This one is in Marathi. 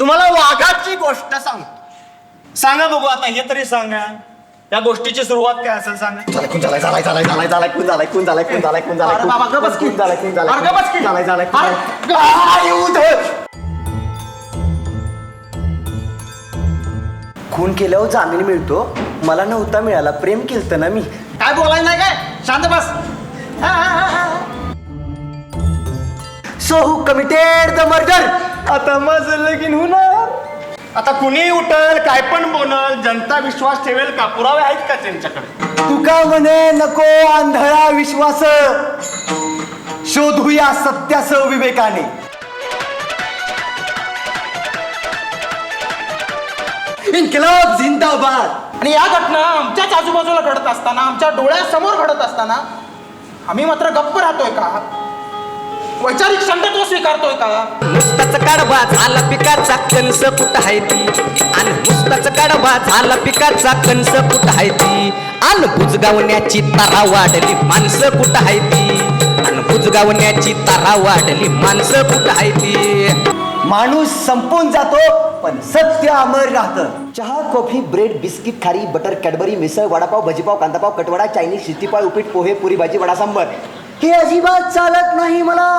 तुम्हाला वाघाची गोष्ट सांगतो सांगा बघू आता हे तरी सांगा या गोष्टीची सुरुवात काय असेल सांगा झालाय खून झालाय झालाय झालाय झालाय झालाय खून झालाय खून झालाय खून झालाय खून झालाय अरे बाबा, गप्प बस की. खून झालाय खून झालाय अरे गप्प बस की. झालाय झालाय खून अरे झालाय. आ, येऊ दे. खून केल्यावर जामीन मिळतो मला नव्हता मिळाला प्रेम केलतं ना मी काय बोलायचं नाही काय शांत बस हा, हा, हा, हा. So who committed the murder आता माझं लगीन होणार. आता कुणी उठल काय पण बोलल जनता विश्वास ठेवेल का? पुरावे आहेत का त्यांच्याकडे? तू का म्हणे नको आंधळा विश्वास? शोधूया सत्यास विवेकाने. इन्कलाब जिंदाबाद. आणि या घटना आमच्याच आजूबाजूला घडत असताना आमच्या डोळ्यासमोर घडत असताना आम्ही मात्र गप्प राहतोय का? वैचारिक संडत्व स्वीकारतोय का? नुसताच कडबा झाला पिकाचा कणस कुठं आहे ती? आणि नुसताच कडबा झाला पिकाचा कणस कुठं आहे ती? आणि बुजगावण्याची तारा वाढली माणसं कुठं आहे ती? आणि बुजगावण्याची तारा वाढली माणसं कुठं आहे ती? माणूस संपून जातो पण सत्य अमर राहतं. चहा कॉफी ब्रेड बिस्किट खारी बटर कॅडबरी मिसळ वडापाव भजीपाव कांदापाव कटवडा चायनीज शिस्तीपाव उपीट पोहे पुरी भाजी वडा सांबर हे अजिबात चालत नाही मला.